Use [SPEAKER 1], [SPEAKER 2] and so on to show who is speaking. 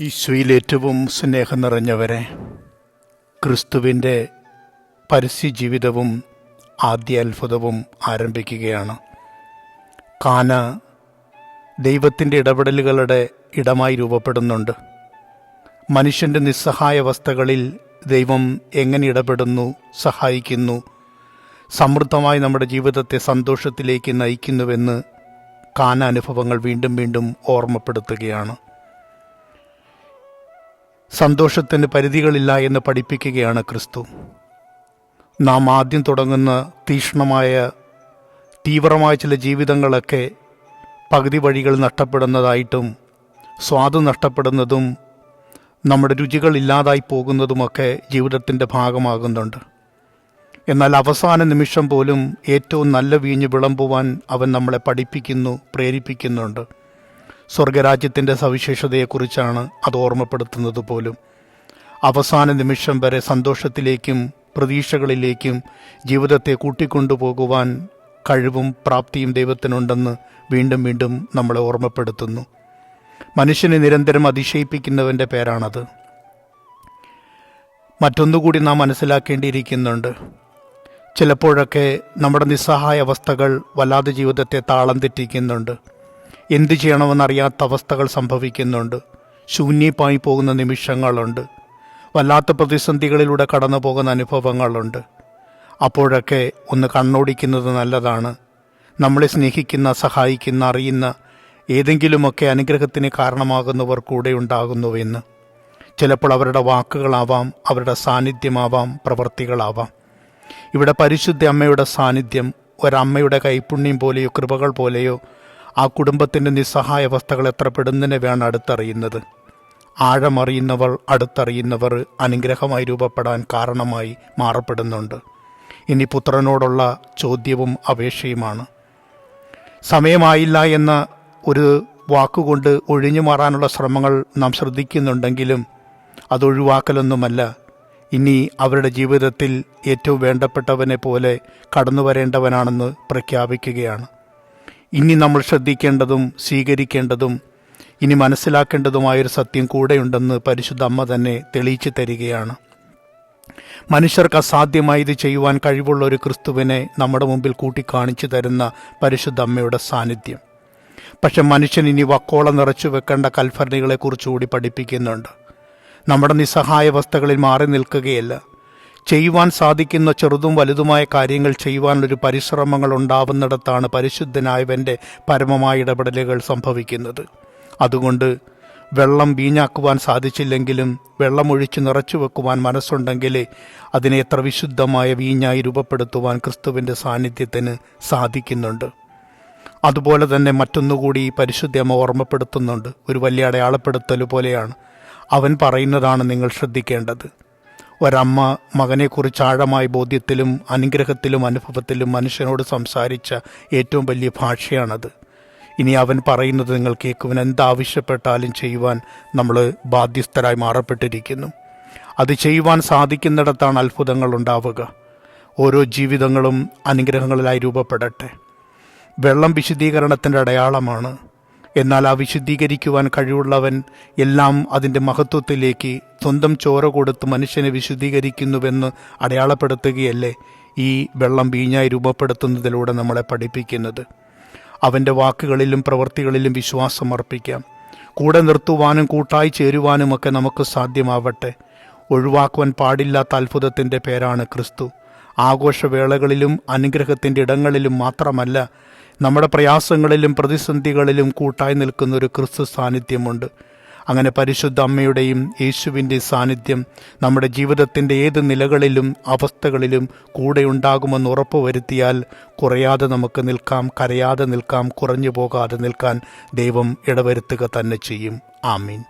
[SPEAKER 1] ഈശോയിൽ ഏറ്റവും സ്നേഹം നിറഞ്ഞവരെ ക്രിസ്തുവിന്റെ പരസ്യ ജീവിതവും ആദ്യ അത്ഭുതവും ആരംഭിക്കുകയാണ്. കാന ദൈവത്തിന്റെ ഇടപെടലുകളുടെ ഇടമായി രൂപപ്പെടുന്നുണ്ട്. മനുഷ്യന്റെ നിസ്സഹായ അവസ്ഥകളിൽ ദൈവം എങ്ങനെ ഇടപെടുന്നു സഹായിക്കുന്നു സമൃദ്ധമായി നമ്മുടെ ജീവിതത്തെ സന്തോഷത്തിലേക്ക് നയിക്കുന്നുവെന്ന് കാന അനുഭവങ്ങൾ വീണ്ടും വീണ്ടും ഓർമ്മപ്പെടുത്തുകയാണ്. സന്തോഷത്തിന് പരിധികളില്ല എന്ന് പഠിപ്പിക്കുകയാണ് ക്രിസ്തു. നാം ആദ്യം തുടങ്ങുന്ന തീക്ഷ്ണമായ തീവ്രമായ ചില ജീവിതങ്ങളൊക്കെ പകുതി വഴികൾ നഷ്ടപ്പെടുന്നതായിട്ടും സ്വാദ് നഷ്ടപ്പെടുന്നതും നമ്മുടെ രുചികൾ ഇല്ലാതായി പോകുന്നതുമൊക്കെ ജീവിതത്തിന്റെ ഭാഗമാകുന്നുണ്ട്. എന്നാൽ അവസാന നിമിഷം പോലും ഏറ്റവും നല്ല വീഞ്ഞ് വിളമ്പുവാൻ അവൻ നമ്മളെ പഠിപ്പിക്കുന്നു പ്രേരിപ്പിക്കുന്നുണ്ട്. സ്വർഗരാജ്യത്തിന്റെ സവിശേഷതയെക്കുറിച്ചാണ് അത് ഓർമ്മപ്പെടുത്തുന്നത് പോലും. അവസാന നിമിഷം വരെ സന്തോഷത്തിലേക്കും പ്രതീക്ഷകളിലേക്കും ജീവിതത്തെ കൂട്ടിക്കൊണ്ടുപോകുവാൻ കഴിവും പ്രാപ്തിയും ദൈവത്തിനുണ്ടെന്ന് വീണ്ടും വീണ്ടും നമ്മളെ ഓർമ്മപ്പെടുത്തുന്നു. മനുഷ്യനെ നിരന്തരം അതിശയിപ്പിക്കുന്നവന്റെ പേരാണത്. മറ്റൊന്നുകൂടി നാം മനസ്സിലാക്കേണ്ടിയിരിക്കുന്നുണ്ട്. ചിലപ്പോഴൊക്കെ നമ്മുടെ നിസ്സഹായ അവസ്ഥകൾ വല്ലാതെ ജീവിതത്തെ താളം തെറ്റിക്കുന്നുണ്ട്. എന്തു ചെയ്യണമെന്നറിയാത്ത അവസ്ഥകൾ സംഭവിക്കുന്നുണ്ട്. ശൂന്യമായി പോകുന്ന നിമിഷങ്ങളുണ്ട്. വല്ലാത്ത പ്രതിസന്ധികളിലൂടെ കടന്നു പോകുന്ന അനുഭവങ്ങളുണ്ട്. അപ്പോഴൊക്കെ ഒന്ന് കണ്ണോടിക്കുന്നത് നല്ലതാണ്. നമ്മളെ സ്നേഹിക്കുന്ന സഹായിക്കുന്ന അറിയുന്ന ഏതെങ്കിലുമൊക്കെ അനുഗ്രഹത്തിന് കാരണമാകുന്നവർ കൂടെ ഉണ്ടാകുന്നുവെന്ന്. ചിലപ്പോൾ അവരുടെ വാക്കുകളാവാം അവരുടെ സാന്നിധ്യമാവാം പ്രവൃത്തികളാവാം ഇവിടെ പരിശുദ്ധ അമ്മയുടെ സാന്നിധ്യം ഒരമ്മയുടെ കൈപ്പുണ്യം പോലെയോ കൃപകൾ പോലെയോ ആ കുടുംബത്തിന്റെ നിസ്സഹായ അവസ്ഥകൾ എത്ര പെടുന്നതിനെ വേണം അടുത്തറിയുന്നത്. ആഴമറിയുന്നവർ അടുത്തറിയുന്നവർ അനുഗ്രഹമായി രൂപപ്പെടാൻ കാരണമായി മാറപ്പെടുന്നുണ്ട്. ഇനി പുത്രനോടുള്ള ചോദ്യവും അപേക്ഷയുമാണ്. സമയമായില്ല എന്ന ഒരു വാക്കുകൊണ്ട് ഒഴിഞ്ഞു മാറാനുള്ള ശ്രമങ്ങൾ നാം ശ്രദ്ധിക്കുന്നുണ്ടെങ്കിലും അതൊഴിവാക്കലൊന്നുമല്ല ഇനി അവരുടെ ജീവിതത്തിൽ ഏറ്റവും വേണ്ടപ്പെട്ടവനെ പോലെ കടന്നു വരേണ്ടവനാണെന്ന് പ്രഖ്യാപിക്കുകയാണ്. ഇനി നമ്മൾ ശ്രദ്ധിക്കേണ്ടതും സ്വീകരിക്കേണ്ടതും ഇനി മനസ്സിലാക്കേണ്ടതുമായൊരു സത്യം കൂടെയുണ്ടെന്ന് പരിശുദ്ധ അമ്മ തന്നെ തെളിയിച്ചു തരികയാണ്. മനുഷ്യർക്ക് അസാധ്യമായി ഇത് ചെയ്യുവാൻ കഴിവുള്ള ഒരു ക്രിസ്തുവിനെ നമ്മുടെ മുമ്പിൽ കൂട്ടിക്കാണിച്ചു തരുന്ന പരിശുദ്ധ അമ്മയുടെ സാന്നിധ്യം. പക്ഷെ മനുഷ്യൻ ഇനി വക്കോളം നിറച്ചു വെക്കേണ്ട കൽഭരണികളെക്കുറിച്ചുകൂടി പഠിപ്പിക്കുന്നുണ്ട്. നമ്മുടെ നിസ്സഹായ അവസ്ഥകളിൽ മാറി നിൽക്കുകയല്ല. ചെയ്യുവാൻ സാധിക്കുന്ന ചെറുതും വലുതുമായ കാര്യങ്ങൾ ചെയ്യുവാനുള്ളൊരു പരിശ്രമങ്ങൾ ഉണ്ടാവുന്നിടത്താണ് പരിശുദ്ധനായവന്റെ പരമമായ ഇടപെടലുകൾ സംഭവിക്കുന്നത്. അതുകൊണ്ട് വെള്ളം വീഞ്ഞാക്കുവാൻ സാധിച്ചില്ലെങ്കിലും വെള്ളം വെള്ളമൊഴിച്ച് നിറച്ചു വെക്കുവാൻ മനസ്സുണ്ടെങ്കിലേ അതിനെ എത്ര വിശുദ്ധമായ വീഞ്ഞായി രൂപപ്പെടുത്തുവാൻ ക്രിസ്തുവിന്റെ സാന്നിധ്യത്തിന് സാധിക്കുന്നുണ്ട്. അതുപോലെ തന്നെ മറ്റൊന്നുകൂടി ഈ പരിശുദ്ധമ ഓർമ്മപ്പെടുത്തുന്നുണ്ട്. ഒരു വലിയ അടയാളപ്പെടുത്തൽ പോലെയാണ്. അവൻ പറയുന്നതാണ് നിങ്ങൾ ശ്രദ്ധിക്കേണ്ടത്. ഒരമ്മ മകനെക്കുറിച്ച് ആഴമായ ബോധ്യത്തിലും അനുഗ്രഹത്തിലും അനുഭവത്തിലും മനുഷ്യനോട് സംസാരിച്ച ഏറ്റവും വലിയ ഭാഷയാണത്. ഇനി അവൻ പറയുന്നത് നിങ്ങൾ കേൾക്കുവാൻ എന്താവശ്യപ്പെട്ടാലും ചെയ്യുവാൻ നമ്മൾ ബാധ്യസ്ഥരായി മാറപ്പെട്ടിരിക്കുന്നു. അത് ചെയ്യുവാൻ സാധിക്കുന്നിടത്താണ് അത്ഭുതങ്ങൾ ഉണ്ടാവുക. ഓരോ ജീവിതങ്ങളും അനുഗ്രഹങ്ങളിലായി രൂപപ്പെടട്ടെ. വെള്ളം വിശുദ്ധീകരണത്തിന്റെ അടയാളമാണ്. എന്നാൽ ആ വിശുദ്ധീകരിക്കുവാൻ കഴിവുള്ളവൻ എല്ലാം അതിന്റെ മഹത്വത്തിലേക്ക് സ്വന്തം ചോര കൊടുത്ത് മനുഷ്യനെ വിശുദ്ധീകരിക്കുന്നുവെന്ന് അടയാളപ്പെടുത്തുകയല്ലേ ഈ വെള്ളം വീഞ്ഞായി രൂപപ്പെടുത്തുന്നതിലൂടെ നമ്മളെ പഠിപ്പിക്കുന്നത്? അവന്റെ വാക്കുകളിലും പ്രവൃത്തികളിലും വിശ്വാസം അർപ്പിക്കാം. കൂടെ നിർത്തുവാനും കൂട്ടായി ചേരുവാനും ഒക്കെ നമുക്ക് സാധ്യമാവട്ടെ. ഒഴിവാക്കുവാൻ പാടില്ലാത്ത അത്ഭുതത്തിന്റെ പേരാണ് ക്രിസ്തു. ആഘോഷവേളകളിലും അനുഗ്രഹത്തിന്റെ ഇടങ്ങളിലും മാത്രമല്ല നമ്മുടെ പ്രയാസങ്ങളിലും പ്രതിസന്ധികളിലും കൂട്ടായി നിൽക്കുന്ന ഒരു ക്രിസ്തു സാന്നിധ്യമുണ്ട്. അങ്ങനെ പരിശുദ്ധ അമ്മയുടെയും യേശുവിന്റെ സാന്നിധ്യം നമ്മുടെ ജീവിതത്തിന്റെ ഏത് നിലകളിലും അവസ്ഥകളിലും കൂടെ ഉണ്ടാകുമെന്ന് ഉറപ്പുവരുത്തിയാൽ കുറയാതെ നമുക്ക് നിൽക്കാം കരയാതെ നിൽക്കാം കുറഞ്ഞു പോകാതെ നിൽക്കാൻ ദൈവം ഇടവരുത്തുക തന്നെ ചെയ്യും. ആമീൻ.